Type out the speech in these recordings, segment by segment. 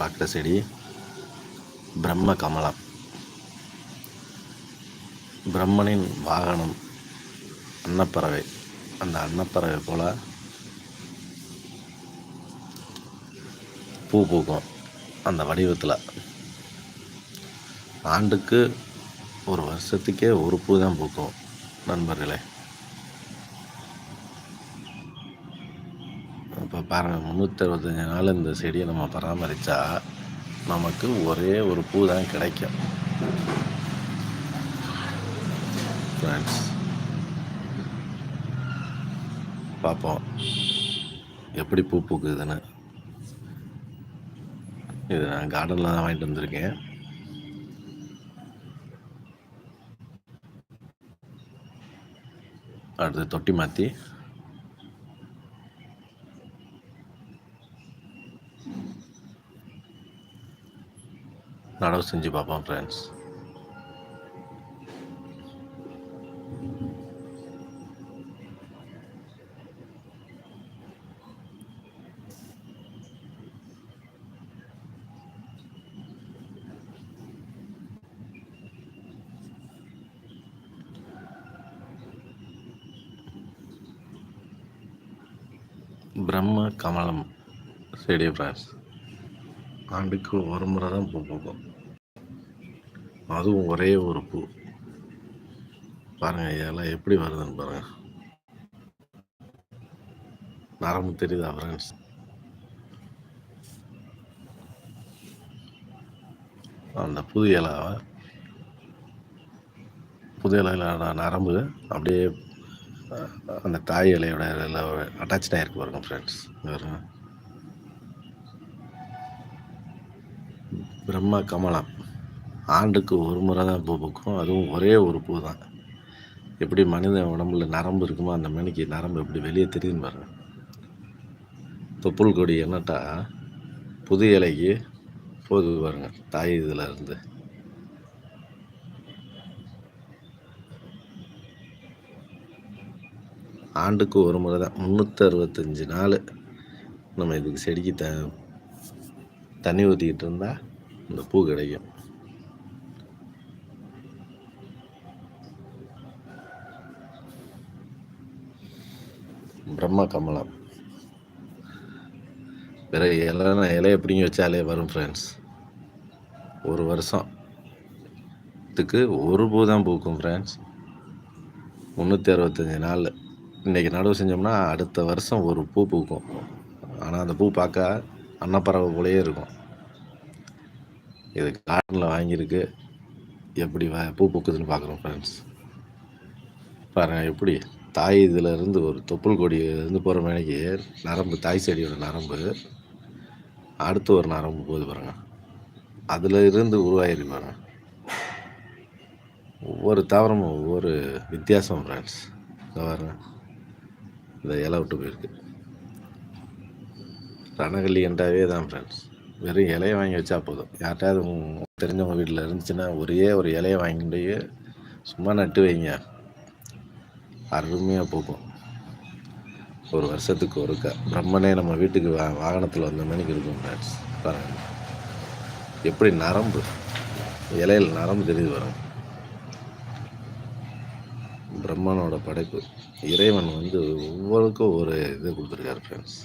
பார்க்குற செடி பிரம்ம கமலம் பிரம்மனின் வாகனம் அன்னப்பறவை. அந்த அன்னப்பறவை போல் பூ பூக்கும் அந்த வடிவத்தில். ஆண்டுக்கு ஒரு வருஷத்துக்கே ஒரு பூ தான் பூக்கும் நண்பர்களே இப்போ பாருங்கள் முந்நூற்றி நாள் இந்த செடியை நம்ம பராமரித்தா நமக்கு ஒரே ஒரு பூ தான் கிடைக்கும். ஃப்ரெண்ட்ஸ் பார்ப்போம் எப்படி பூ பூக்குதுன்னு. இது நான் கார்டனில் தான் வாங்கிட்டு வந்திருக்கேன். அடுத்து தொட்டி மாற்றி நடவு செஞ்சு பார்ப்போம் ஃப்ரெண்ட்ஸ் பிரம்ம கமலம் செடி ஃப்ரெண்ட்ஸ் ஆண்டுக்கு ஒரு முறை தான் பூ பூக்கும். அதுவும் ஒரே ஒரு பூ. பாருங்க இதெல்லாம் எப்படி வருதுன்னு பாருங்க. நரம்பு தெரியுதா ஃப்ரெண்ட்ஸ்? அந்த புது இலாவை புது இலையில நரம்பு அப்படியே அந்த தாய் இலையோட அட்டாச் ஆகிருக்கு பாருங்க ஃப்ரெண்ட்ஸ். வேறு பிரம்மா கமலம். ஆண்டுக்கு ஒரு முறை தான் பூ பூக்கும். அதுவும் ஒரே ஒரு பூ தான். எப்படி மனித உடம்புல நரம்பு இருக்குமோ அந்த மணிக்கு நரம்பு எப்படி வெளியே தெரியுதுன்னு பாருங்க. தொப்புள் கொடி என்னட்டா புது இலைக்கு போது பாருங்க தாய் இதில் இருந்து. ஆண்டுக்கு ஒரு முறை தான். முந்நூற்றி அறுபத்தஞ்சு நாள் நம்ம இதுக்கு செடிக்கு த தண்ணி ஊற்றிக்கிட்டு இருந்தால் இந்த பூ கிடைக்கும். பிரம்ம கமலம் பிறகு இலைனா இலையை பிடிங்கி வச்சாலே வரும் ஃப்ரெண்ட்ஸ் ஒரு வருஷம். இதுக்கு ஒரு பூ தான் பூக்கும் ஃப்ரெண்ட்ஸ் முந்நூற்றி அறுபத்தஞ்சி நாள் இன்றைக்கி நடவு செஞ்சோம்னா அடுத்த வருஷம் ஒரு பூ பூக்கும். ஆனால் அந்த பூ பார்க்க அன்னப்பறவை போலயே இருக்கும். இது கார்டனில் வாங்கியிருக்கு. எப்படி வா பூ பூக்குதுன்னு பார்க்குறோம் ஃப்ரெண்ட்ஸ் பாருங்கள் எப்படி தாய் இதிலேருந்து ஒரு தொப்புள் கொடியிலேருந்து போகிற மேலேக்கு நரம்பு தாய் செடியோட நரம்பு அடுத்து ஒரு நரம்பு போகுது பாருங்க. அதில் இருந்து உருவாயிருக்கு பாருங்க. ஒவ்வொரு தாவரமும் ஒவ்வொரு வித்தியாசம் ஃப்ரெண்ட்ஸ் இதை பாருங்க. இந்த இலை விட்டு போயிருக்கு. ரணகல்லி என்றாவே தான் ஃப்ரெண்ட்ஸ் வெறும் இலையை வாங்கி வச்சா போதும். யார்கிட்டயாவது தெரிஞ்சவங்க வீட்டில் இருந்துச்சுன்னா ஒரே ஒரு இலையை வாங்கிட்டு போய் சும்மா நட்டு வைங்க. அருமையாக போகும். ஒரு வருஷத்துக்கு ஒருக்கா. பிரம்மனே நம்ம வீட்டுக்கு வா வாகனத்தில் வந்த மணிக்கு இருக்கும் ஃப்ரெண்ட்ஸ் பாருங்க. எப்படி நரம்பு. இலையில் நரம்பு தெரியுது வரும் பிரம்மனோட படைப்பு. இறைவன் வந்து ஒவ்வொருக்கும் ஒரு இது கொடுத்துருக்காரு ஃப்ரெண்ட்ஸ்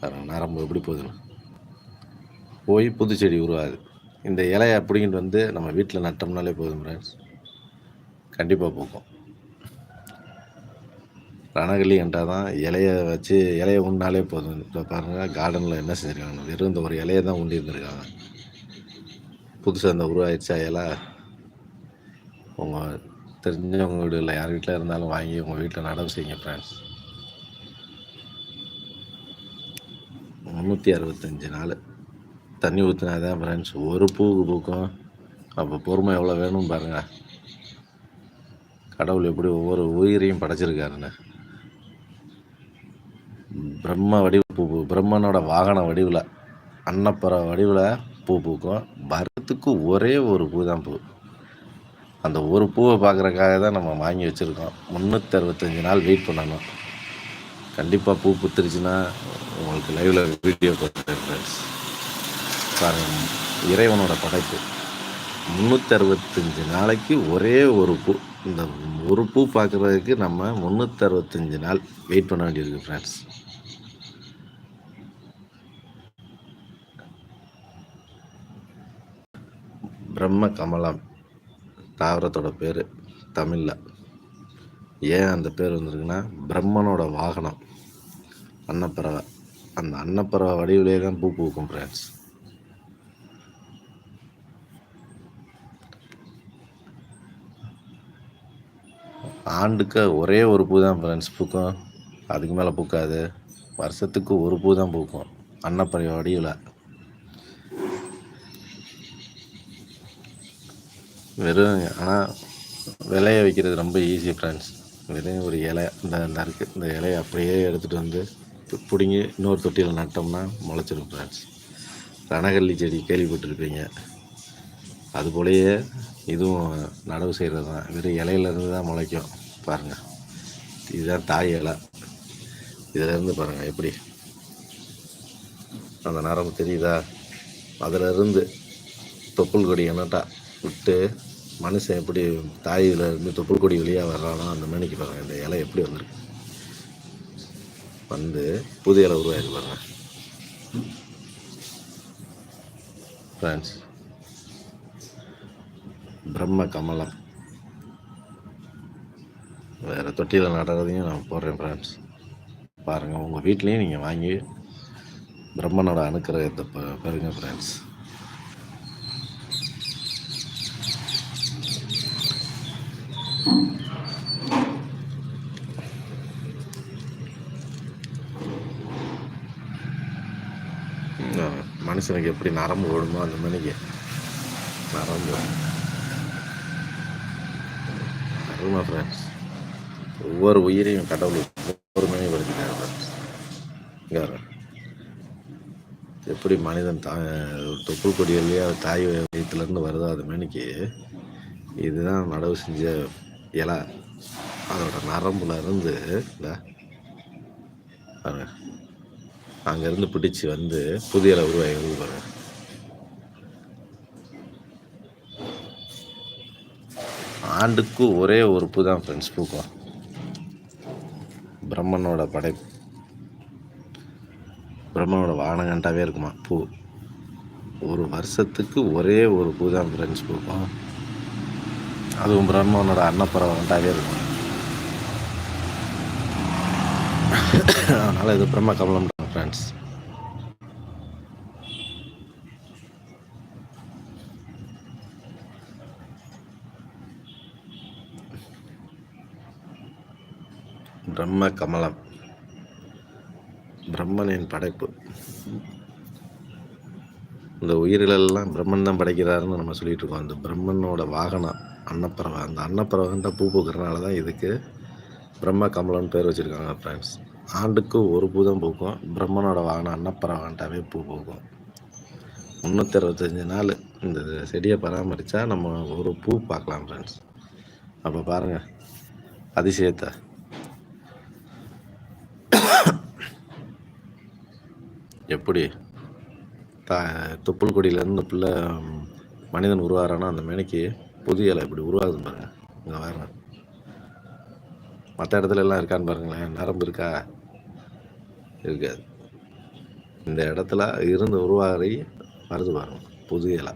பாருங்கள் நரம்பு எப்படி போகுதுன்னு. போய் புது செடி உருவாகுது. இந்த இலையை பிடிங்கிட்டு வந்து நம்ம வீட்டில் நட்டோம்னாலே போதும் ஃப்ரெண்ட்ஸ் கண்டிப்பாக பூக்கும் ரணகளி என்றால் தான் இலையை வச்சு இலையை உண்டாலே போதும். இப்போ பாருங்கள் கார்டனில் என்ன செஞ்சுருக்காங்க? வெறும் இந்த ஒரு இலையை தான் உண்டி இருந்திருக்காங்க. புதுசாக இந்த உருவாயிடுச்சா இலை? உங்கள் தெரிஞ்சவங்க வீடு இல்லை யார் வீட்டில் இருந்தாலும் வாங்கி உங்கள் வீட்டில் நடவு செய்யுங்க ஃப்ரெண்ட்ஸ் முந்நூற்றி அறுபத்தஞ்சு நாள். தண்ணி ஊற்றினா தான் ஃப்ரெண்ட்ஸ் ஒரு பூவுக்கு பூக்கும். அப்போ பொறுமை எவ்வளோ வேணும் பாருங்கள் கடவுள் எப்படி ஒவ்வொரு உயிரையும் படைச்சிருக்காருன்னு. பிரம்ம வடிவ பூ பூ பிரம்மனோட வாகன வடிவில் அன்னப்பற வடிவில் பூ பூக்கும். வரத்துக்கு ஒரே ஒரு பூ தான் பூ. அந்த ஒரு பூவை பார்க்குறக்காக தான் நம்ம வாங்கி வச்சுருக்கோம். முந்நூற்றி அறுபத்தஞ்சு நாள் வெயிட் பண்ணணும். கண்டிப்பாக பூ புத்துருச்சுன்னா உங்களுக்கு லைவில் வீடியோ போட்டுருக்கேன் ஃப்ரெண்ட்ஸ் இறைவனோட படைப்பு. முந்நூற்றி அறுபத்தஞ்சு நாளைக்கு ஒரே ஒரு பூ. இந்த ஒரு பூ பார்க்குறதுக்கு நம்ம முந்நூற்றி அறுபத்தஞ்சு நாள் வெயிட் பண்ண வேண்டியிருக்கு ஃப்ரெண்ட்ஸ் பிரம்ம கமலம். தாவரத்தோட பேர் தமிழில். ஏன் அந்த பேர் வந்திருக்குன்னா பிரம்மனோட வாகனம். அன்னப்பறவை. அந்த அன்னப்பறவை வடிவிலே தான் பூ பூக்கும் ஃப்ரெண்ட்ஸ் ஆண்டுக்கு ஒரே ஒரு பூ தான் ஃப்ரெண்ட்ஸ் பூக்கும். அதுக்கு மேலே பூக்காது. வருஷத்துக்கு ஒரு பூ தான் பூக்கும். அன்னப்பறை வடிவில். வெறும் ஆனால் விளைய வைக்கிறது ரொம்ப ஈஸி ஃப்ரெண்ட்ஸ் வெறும் ஒரு இலை இந்த இந்த இருக்குது இந்த இலையை அப்படியே எடுத்துகிட்டு வந்து பிடுங்கி இன்னொரு தொட்டியில் நட்டோம்னா முளைச்சிரும் ஃப்ரெண்ட்ஸ் ரணகல்லி செடி கேள்விப்பட்டிருப்பீங்க. அதுபோலயே இதுவும் நடவு செய்கிறது தான் வெறும் இலையிலேருந்து தான் முளைக்கும். பாருங்கள் இதுதான் தாய் இலை. இதிலேருந்து பாருங்கள் எப்படி? அந்த நரம்பு தெரியுதா? அதிலிருந்து தொப்புள் கொடி என்னட்டா விட்டு மனுஷன் எப்படி தாயில இருந்து தொப்புள் கொடி வெளியாக வர்றானோ அந்த மணிக்கு பாருங்கள் இந்த இலை எப்படி வந்திருக்கு. வந்து புது இலை உருவாயிருக்கு பாருங்கள் ஃப்ரெண்ட்ஸ் பிரம்ம கமலம். வேறு தொட்டியில் நடுறதையும் நான் போடுறேன் ஃப்ரெண்ட்ஸ் பாருங்கள் உங்கள் வீட்லேயும் நீங்கள் வாங்கி பிரம்மனோட அனுக்கிரகத்தை பெருங்க ஃப்ரெண்ட்ஸ் மனுஷனுக்கு எப்படி நரம்பு ஓடுமோ அந்த மணிக்கு நரம்பு. அருமா ஃப்ரெண்ட்ஸ் ஒவ்வொரு உயிரையும் கடவுள் ஒவ்வொரு மேம்படுத்தினார் ஃப்ரெண்ட்ஸ் இங்கே எப்படி மனிதன் தா தொப்புள் கொடியிலேயே தாய் வயிற்றுலேருந்து வருதோ அது மணிக்கு இதுதான் நடவு செஞ்ச இலை. அதோட நரம்புல இருந்து இல்லை அங்கேருந்து பிடிச்சி வந்து புதிய இலை உருவாகி வருது பாருங்க. ஆண்டுக்கு ஒரே உறுப்பு தான் ஃப்ரெண்ட்ஸ் பூக்கும் பிரம்மனோட படை பிரம்மனோட வானகண்டாவே இருக்குமா? பூ. ஒரு வருஷத்துக்கு ஒரே ஒரு பூ தான் ஃப்ரெண்ட்ஸ் பூக்கும் அதுவும் பிரம்மனோட அன்னப்பறவண்டாவே இருக்கும்? அதனால் இது பிரம்ம கமலம் ஃப்ரெண்ட்ஸ் பிரம்ம கமலம். பிரம்மனின் படைப்பு. இந்த உயிர்களெல்லாம் பிரம்மன் தான் படைக்கிறாருன்னு நம்ம சொல்லிட்டு இருக்கோம். அந்த பிரம்மனோட வாகனம் அன்னப்பறவை. அந்த அன்னப்பறவைன்ற பூ பூக்கிறனால தான் இதுக்கு பிரம்ம கமலம்னு பேர் வச்சுருக்காங்க ஃப்ரெண்ட்ஸ் ஆண்டுக்கு ஒரு பூ தான் பூக்கும். பிரம்மனோட வாகனம் அன்னப்பறவைன்ட்டாவே பூ பூக்கும். முந்நூற்றி அறுபத்தஞ்சி நாள் இந்த செடியை பராமரித்தா நம்ம ஒரு பூ பார்க்கலாம் ஃப்ரெண்ட்ஸ் அப்போ பாருங்கள் அதிசயத்தை. எப்படி? த தொப்புள் கொடியிலேருந்து பிள்ளை மனிதன் உருவாகிறானா அந்த மேனைக்கு புது இலை இப்படி உருவாகுது பாருங்க. இங்கே வேறு மற்ற இடத்துல எல்லாம் இருக்கான்னு பாருங்களேன். நரம்பு இருக்கா? இருக்காது. இந்த இடத்துல இருந்து உருவாகி வருது பாருங்க. புது இலை.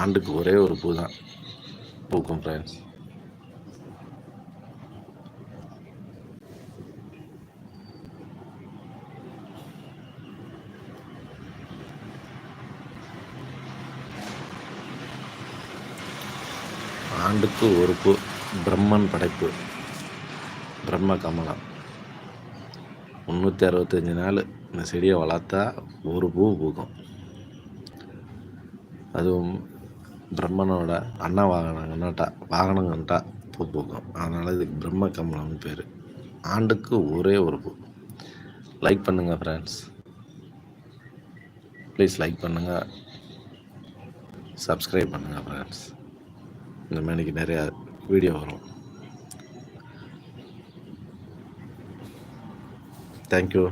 ஆண்டுக்கு ஒரே ஒரு பூ தான். பூக்கும் ஃப்ரெண்ட்ஸ் ஆண்டுக்கு ஒரு பூ பிரம்மன் படைப்பு. பிரம்ம கமலம். முந்நூற்றி அறுபத்தஞ்சி நாள் இந்த செடியை வளர்த்தா ஒரு பூ பூக்கும். அதுவும் பிரம்மனோட அண்ணா வாகனங்கன்னாட்டா வாகனங்கன்ட்டா பூ பூக்கும். அதனால் இதுக்கு பிரம்ம கமலம்னு பேர். ஆண்டுக்கு ஒரே ஒரு பூ. லைக் பண்ணுங்கள் ஃப்ரெண்ட்ஸ் ப்ளீஸ் லைக் பண்ணுங்கள் சப்ஸ்கிரைப் பண்ணுங்கள் ஃப்ரெண்ட்ஸ் இந்த மாதிரிக்கு நிறையா வீடியோ வரும். தேங்க்யூ